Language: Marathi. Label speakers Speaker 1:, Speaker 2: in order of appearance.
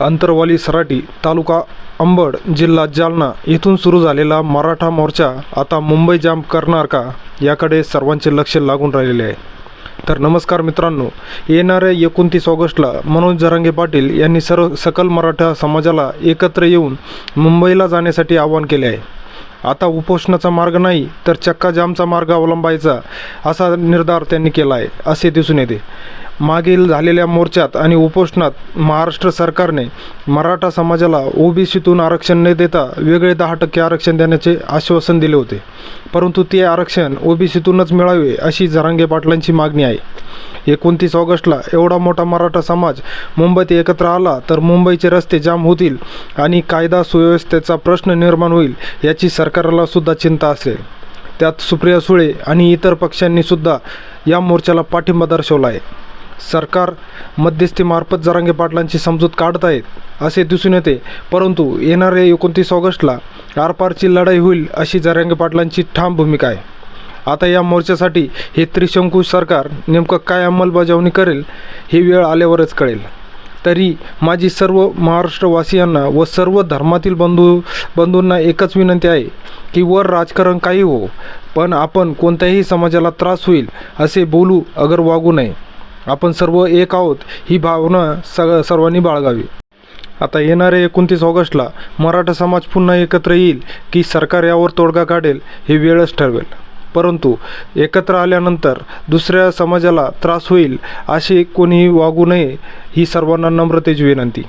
Speaker 1: अंतरवाली सराटी तालुका अंबड जिल्हा जालना येथून सुरू झालेला मराठा मोर्चा आता मुंबई जाम करणार का याकडे सर्वांचे लक्ष लागून राहिलेले आहे. तर नमस्कार मित्रांनो येणाऱ्या एकोणतीस ऑगस्टला मनोज जरांगे पाटील यांनी सर्व सकल मराठा समाजाला एकत्र येऊन मुंबईला जाण्यासाठी आवाहन केले आहे. आता उपोषणाचा मार्ग नाही तर चक्का जामचा मार्ग अवलंबायचा असा निर्धार त्यांनी केला आहे असे दिसून येते. मागील झालेल्या मोर्चात आणि उपोषणात महाराष्ट्र सरकारने मराठा समाजाला ओबीसीतून आरक्षण न देता वेगळे दहा टक्के आरक्षण देण्याचे आश्वासन दिले होते. परंतु ते आरक्षण ओबीसीतूनच मिळावे अशी जरांगे पाटलांची मागणी आहे. एकोणतीस ऑगस्टला एवढा मोठा मराठा समाज मुंबईत एकत्र आला तर मुंबईचे रस्ते जाम होतील आणि कायदा सुव्यवस्थेचा प्रश्न निर्माण होईल याची सरकारला सुद्धा चिंता असेल. त्यात सुप्रिया सुळे आणि इतर पक्षांनी सुद्धा या मोर्चाला पाठिंबा दर्शवला आहे. सरकार मध्यस्थीमार्फत जरांगे पाटलांची समजूत काढत आहेत असे दिसून येते. परंतु येणाऱ्या एकोणतीस ऑगस्टला आरपारची लढाई होईल अशी जरांगे पाटलांची ठाम भूमिका आहे. आता या मोर्चासाठी हे त्रिशंकू सरकार नेमकं काय अंमलबजावणी करेल ही वेळ आल्यावरच कळेल. तरी माझी सर्व महाराष्ट्रवासियांना व सर्व धर्मातील बंधू बंधूंना एकच विनंती आहे की वर राजकारण काही हो पण आपण कोणत्याही समाजाला त्रास होईल असे बोलू अगर वागू नये. आपण सर्व एक आहोत ही भावना सग सर्वांनी बाळगावी. आता येणाऱ्या एकोणतीस ऑगस्टला मराठा समाज पुन्हा एकत्र येईल की सरकार यावर तोडगा काढेल हे वेळच ठरवेल. परंतु एकत्र आल्यानंतर दुसऱ्या समाजाला त्रास होईल असे कोणीही वागू नये ही सर्वांना नम्रतेची विनंती.